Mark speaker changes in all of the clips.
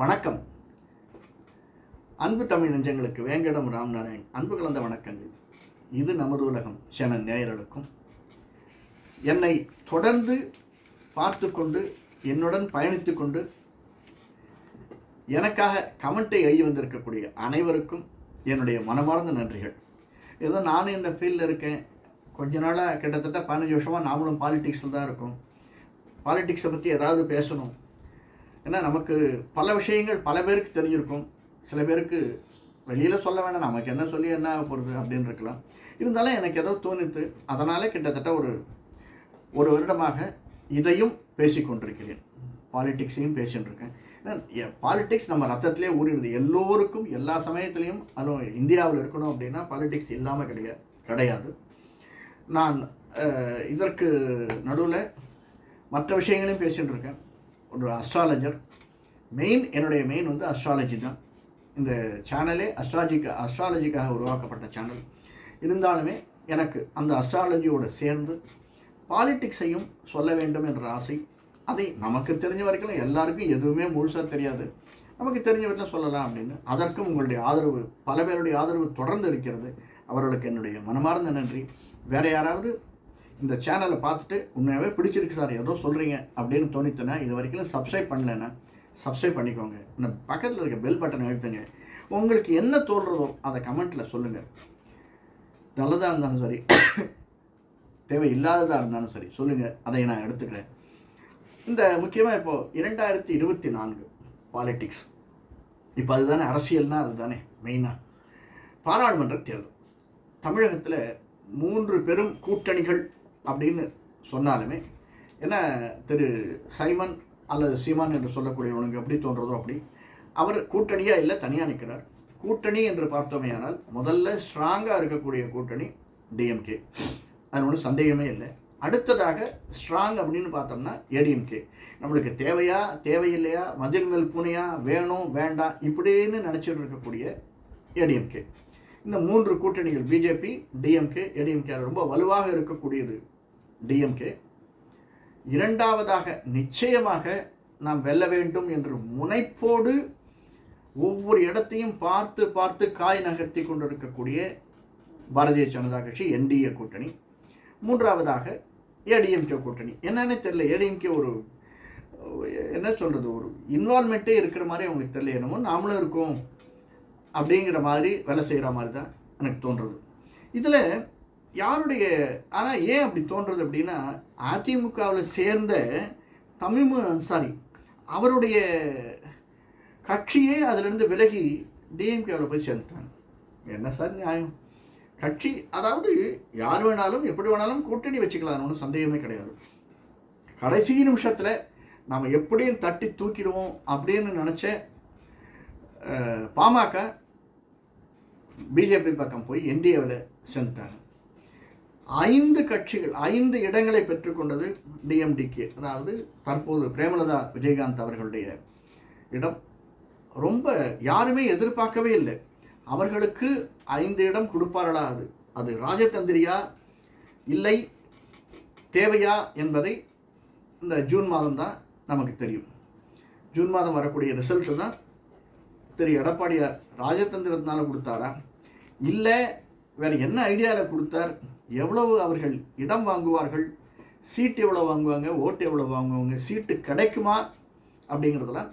Speaker 1: வணக்கம். அன்பு தமிழ் நெஞ்சங்களுக்கு வேங்கடம் ராம்நாராயண் அன்பு கலந்த வணக்கங்கள். இது நமது உலகம் சேனல் நேயர்களுக்கும். என்னை தொடர்ந்து பார்த்து கொண்டு என்னுடன் பயணித்து கொண்டு எனக்காக கமெண்ட்டை எழுதி வந்திருக்கக்கூடிய அனைவருக்கும் என்னுடைய மனமார்ந்த நன்றிகள். ஏதோ நானும் இந்த ஃபீல்டில் இருக்கேன். கொஞ்ச நாளாக கிட்டத்தட்ட பதினஞ்சு வருஷமாக நாமளும் பாலிடிக்ஸில் தான் இருக்கோம். பாலிடிக்ஸை பற்றி ஏதாவது பேசணும். ஏன்னா நமக்கு பல விஷயங்கள் பல பேருக்கு தெரிஞ்சிருக்கும். சில பேருக்கு வெளியில் சொல்ல வேணாம். நமக்கு என்ன சொல்லி என்ன ஆக போகிறது அப்படின்னு இருக்கலாம் இருந்தாலும் எனக்கு ஏதோ தோணித்து அதனால் கிட்டத்தட்ட ஒரு ஒரு வருடமாக இதையும் பேசிக்கொண்டிருக்கிறேன் பாலிடிக்ஸையும் பேசிகிட்டுருக்கேன் ஏன்னா பாலிடிக்ஸ் நம்ம ரத்தத்திலே ஊறிடுது. எல்லோருக்கும் எல்லா சமயத்துலேயும் அதுவும் இந்தியாவில் இருக்கணும் அப்படின்னா பாலிடிக்ஸ் இல்லாமல் கிடையாது கிடையாது. நான் இதற்கு நடுவில் மற்ற விஷயங்களையும் பேசிகிட்டு இருக்கேன். ஒரு அஸ்ட்ராலஜர் மெயின் என்னுடைய மெயின் வந்து அஸ்ட்ராலஜி தான். இந்த சேனலே அஸ்ட்ராலஜிக்கு அஸ்ட்ராலஜிக்காக உருவாக்கப்பட்ட சேனல் இருந்தாலுமே எனக்கு அந்த அஸ்ட்ராலஜியோடு சேர்ந்து பாலிட்டிக்ஸையும் சொல்ல வேண்டும் என்ற ஆசை. அதை நமக்கு தெரிஞ்ச வரைக்கும் எல்லாருக்கும் எதுவுமே முழுசாக தெரியாது. நமக்கு தெரிஞ்ச வரைக்கும் சொல்லலாம் அப்படின்னு. அதற்கும் உங்களுடைய ஆதரவு பல பேருடைய ஆதரவு தொடர்ந்து இருக்கிறது. அவர்களுக்கு என்னுடைய மனமார்ந்த நன்றி. வேறு யாராவது இந்த சேனலை பார்த்துட்டு உண்மையாகவே பிடிச்சிருக்கு சார். ஏதோ சொல்கிறீங்க அப்படின்னு தோணித்துனா இது வரைக்கும் சப்ஸ்கிரைப் பண்ணலன்னா சப்ஸ்கிரைப் பண்ணிக்கோங்க. இந்த பக்கத்தில் இருக்க பெல் பட்டனை எழுத்துங்க உங்களுக்கு என்ன தோன்றதோ அதை கமெண்ட்டில் சொல்லுங்கள் நல்லதாக இருந்தாலும் சரி தேவை இல்லாததாக இருந்தாலும் சரி சொல்லுங்கள் அதை நான் எடுத்துக்கிறேன். இந்த முக்கியமாக இப்போது இரண்டாயிரத்தி இருபத்தி நான்கு பாலிட்டிக்ஸ் இப்போ அதுதானே அரசியல்னா அதுதானே மெயினாக பாராளுமன்ற தேர்தல். தமிழகத்தில் மூன்று பெரும் கூட்டணிகள் அப்படின்னு சொன்னாலுமே என்ன திரு சைமன் அல்லது சீமான் என்று சொல்லக்கூடியவனுக்கு எப்படி தோன்றதோ அப்படி அவர் கூட்டணியாக இல்லை தனியாக நிற்கிறார் கூட்டணி என்று பார்த்தோமேயானால் முதல்ல ஸ்ட்ராங்காக இருக்கக்கூடிய கூட்டணி டிஎம்கே அது ஒன்றும் சந்தேகமே இல்லை. அடுத்ததாக ஸ்ட்ராங் அப்படின்னு பார்த்தோம்னா ஏடிஎம்கே நம்மளுக்கு தேவையா தேவையில்லையா மதில் மேல் பூனையா வேணும் வேண்டாம் இப்படின்னு நினச்சிட்டு இருக்கக்கூடிய ஏடிஎம்கே இந்த மூன்று கூட்டணிகள் பிஜேபி டிஎம்கே ஏடிஎம்கே ரொம்ப வலுவாக இருக்கக்கூடியது டிஎம்கே இரண்டாவதாக நிச்சயமாக நாம் வெல்ல வேண்டும் என்று முனைப்போடு ஒவ்வொரு இடத்தையும் பார்த்து பார்த்து காய் நகர்த்தி கொண்டிருக்கக்கூடிய பாரதிய ஜனதா கட்சி என்டிஏ கூட்டணி. மூன்றாவதாக ஏடிஎம்கே கூட்டணி. என்னன்னு தெரியல ஏடிஎம்கே ஒரு என்ன சொல்கிறது ஒரு இன்வால்மெண்ட்டே இருக்கிற மாதிரி அவங்களுக்கு தெரியல என்னமோ நாமளும் இருக்கோம் அப்படிங்கிற மாதிரி வேலை செய்கிற மாதிரி தான் எனக்கு தோன்றுறது இதில் யாருடைய ஆனால் ஏன் அப்படி தோன்றுறது அப்படின்னா அதிமுகவில் சேர்ந்த தமிமு அன்சாரி அவருடைய கட்சியே அதிலிருந்து விலகி டிஎம்கேவில் போய் சேர்ந்துட்டாங்க. என்ன சார் நியாயம்? கட்சி அதாவது யார் வேணாலும் எப்படி வேணாலும் கூட்டணி வச்சுக்கலாம் ஒன்றும் சந்தேகமே கிடையாது. கடைசி நிமிஷத்தில் நம்ம எப்படியும் தட்டி தூக்கிடுவோம் அப்படின்னு நினச்ச பாமக பிஜேபி பக்கம் போய் என்டிஏவில் சேர்ந்துட்டாங்க. ஐந்து கட்சிகள் ஐந்து இடங்களை பெற்றுக்கொண்டது டிஎம்டிகே அதாவது தற்போது பிரேமலதா விஜயகாந்த் அவர்களுடைய இடம். ரொம்ப யாருமே எதிர்பார்க்கவே இல்லை. அவர்களுக்கு ஐந்து இடம் கொடுப்பார்களா? அது அது ராஜதந்திரியா? இல்லை தேவையா என்பதை இந்த ஜூன் மாதம் தான் நமக்கு தெரியும். ஜூன் மாதம் வரக்கூடிய ரிசல்ட்டு தான் திரு எடப்பாடியார் ராஜதந்திரத்தினால கொடுத்தாரா? இல்லை வேறு என்ன ஐடியாவில் கொடுத்தார்? எவ்வளவு அவர்கள் இடம் வாங்குவார்கள் சீட்டு எவ்வளோ வாங்குவாங்க ஓட்டு எவ்வளோ வாங்குவாங்க சீட்டு கிடைக்குமா அப்படிங்கிறதெல்லாம்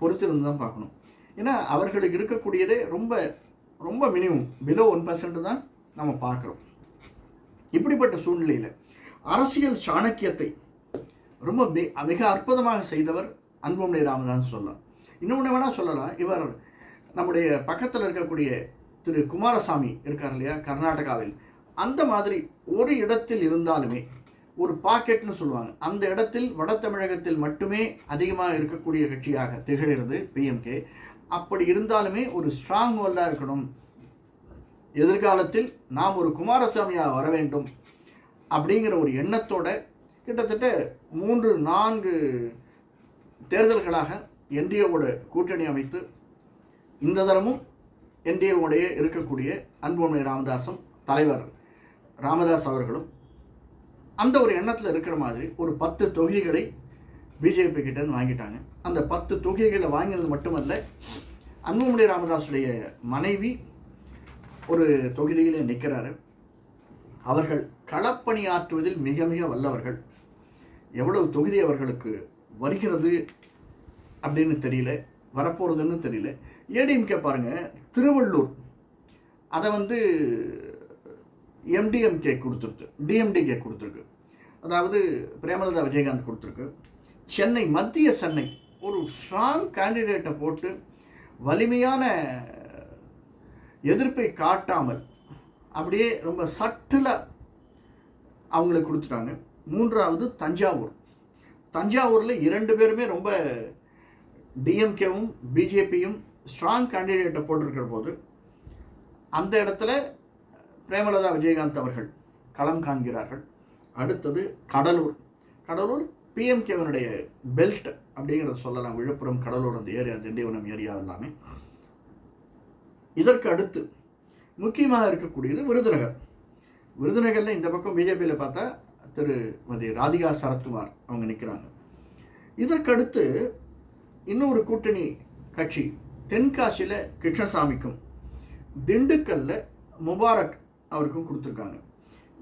Speaker 1: பொறுத்திருந்து தான் பார்க்கணும். ஏன்னா அவர்களுக்கு இருக்கக்கூடியதே ரொம்ப ரொம்ப மினிமம் பிலோ ஒன் பர்சன்ட் தான் நம்ம பார்க்குறோம். இப்படிப்பட்ட சூழ்நிலையில் அரசியல் சாணக்கியத்தை ரொம்ப மி- மிக அற்புதமாக செய்தவர் அன்புமணி ராமதாஸ் சொல்லலாம். இன்னொன்று வேணால் சொல்லலாம். இவர் நம்முடைய பக்கத்தில் இருக்கக்கூடிய திரு குமாரசாமி இருக்கார் இல்லையா கர்நாடகாவில். அந்த மாதிரி ஒரு இடத்தில் இருந்தாலுமே ஒரு பாக்கெட்னு சொல்லுவாங்க அந்த இடத்தில் வட தமிழகத்தில் மட்டுமே அதிகமாக இருக்கக்கூடிய கட்சியாக திகழ்கிறது பிஎம்கே அப்படி இருந்தாலுமே ஒரு ஸ்ட்ராங் ஹோல்டாக இருக்கணும். எதிர்காலத்தில் நாம் ஒரு குமாரசாமியாக வர வேண்டும் அப்படிங்கிற ஒரு எண்ணத்தோட கிட்டத்தட்ட மூன்று நான்கு தேர்தல்களாக என்டிஏவோட கூட்டணி அமைத்து இந்த தரமும் என்டிஏவோடைய இருக்கக்கூடிய அன்புமணி ராமதாசும் தலைவர் ராமதாஸ் அவர்களும் அந்த ஒரு எண்ணத்தில் இருக்கிற மாதிரி ஒரு பத்து தொகைகளை பிஜேபி கிட்டேருந்து வாங்கிட்டாங்க. அந்த பத்து தொகைகளை வாங்கினது மட்டுமல்ல அன்புமணி ராமதாஸுடைய மனைவி ஒரு தொகுதியில் நிற்கிறாரு அவர்கள் களப்பணி ஆற்றுவதில் மிக மிக வல்லவர்கள். எவ்வளவு தொகுதி அவர்களுக்கு வருகிறது அப்படின்னு தெரியல வரப்போகிறதுன்னு தெரியல. ஏடிஎம்கே பாருங்கள் திருவள்ளூர். அதை வந்து எம்டிஎம்கே கொடுத்துருக்கு. டிஎம்டிகே கொடுத்துருக்கு. அதாவது பிரேமலதா விஜயகாந்த் கொடுத்துருக்கு. சென்னை மத்திய சென்னை ஒரு ஸ்ட்ராங் கேண்டிடேட்டை போட்டு வலிமையான எதிர்ப்பை காட்டாமல் அப்படியே ரொம்ப சட்டிலாக அவங்களுக்கு கொடுத்துட்டாங்க. மூன்றாவது தஞ்சாவூர். தஞ்சாவூரில் இரண்டு பேருமே ரொம்ப டிஎம்கேவும் பிஜேபியும் ஸ்ட்ராங் கேண்டிடேட்டை போட்டிருக்கிற போது அந்த இடத்துல பிரேமலதா விஜயகாந்த் அவர்கள் களம் காண்கிறார்கள். அடுத்தது கடலூர். கடலூர் பிஎம்கேவனுடைய பெல்ட் அப்படிங்கிறத சொல்லலாம். விழுப்புரம் கடலூர் அந்த ஏரியா திண்டிவனம் ஏரியா எல்லாமே. இதற்கு அடுத்து முக்கியமாக இருக்கக்கூடியது விருதுநகர். விருதுநகரில் இந்த பக்கம் பிஜேபியில் பார்த்தா திருமதி ராதிகா சரத்குமார் அவங்க நிற்கிறாங்க இதற்கடுத்து இன்னொரு கூட்டணி கட்சி தென்காசியில் கிருஷ்ணசாமிக்கும் திண்டுக்கல்ல முபாரக் அவருக்கும் கொடுத்துருக்காங்க.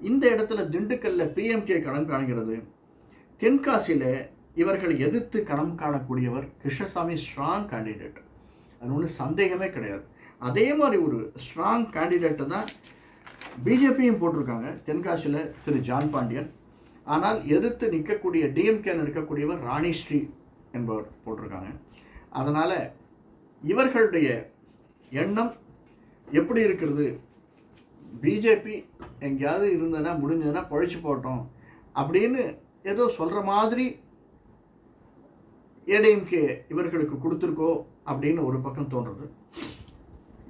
Speaker 1: இந்த இடத்துல திண்டுக்கல்ல பிஎம்கே கடன் காணுகிறது. தென்காசியில் இவர்கள் எதிர்த்து கடன் காணக்கூடியவர் கிருஷ்ணசாமி ஸ்ட்ராங் கேண்டிடேட் அது ஒன்றும் சந்தேகமே கிடையாது. அதே மாதிரி ஒரு ஸ்ட்ராங் கேண்டிடேட்டை தான் பிஜேபியும் போட்டிருக்காங்க. தென்காசியில் திரு ஜான் பாண்டியன். ஆனால் எதிர்த்து நிற்கக்கூடிய டிஎம்கேன்னு இருக்கக்கூடியவர் ராணி ஸ்ரீ என்பவர் போட்டிருக்காங்க. அதனால் இவர்களுடைய எண்ணம் எப்படி இருக்கிறது? பிஜேபி எங்கேயாவது இருந்ததுன்னா முடிஞ்சதுன்னா பழிச்சு போட்டோம் அப்படின்னு ஏதோ சொல்கிற மாதிரி ஏடிஎம்கே இவர்களுக்கு கொடுத்துருக்கோ அப்படின்னு ஒரு பக்கம் தோன்றுறது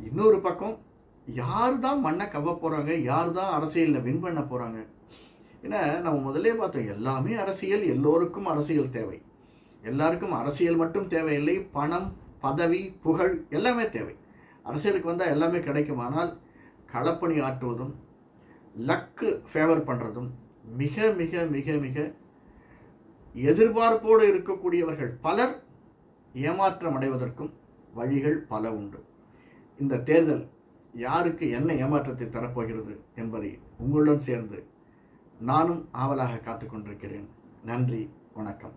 Speaker 1: இன்னொரு பக்கம் யார் தான் மண்ணை கவ போகிறாங்க யார் தான் அரசியலில் வின் பண்ண போகிறாங்க ஏன்னா நம்ம முதல்ல பார்த்தோம் எல்லாமே அரசியல் எல்லோருக்கும் அரசியல் தேவை. எல்லாருக்கும் அரசியல் மட்டும் தேவையில்லை பணம் பதவி புகழ் எல்லாமே தேவை. அரசியலுக்கு வந்தால் எல்லாமே கிடைக்கும். ஆனால் களப்பணி ஆற்றுவதும் லக்கு ஃபேவர் பண்ணுறதும் மிக மிக மிக மிக எதிர்பார்ப்போடு இருக்கக்கூடியவர்கள் பலர் ஏமாற்றம் அடைவதற்கும் வழிகள் பல உண்டு. இந்த தேர்தல் யாருக்கு என்ன ஏமாற்றத்தை தரப்போகிறது என்பதை உங்களுடன் சேர்ந்து நானும் ஆவலாக காத்து கொண்டிருக்கிறேன். நன்றி வணக்கம்.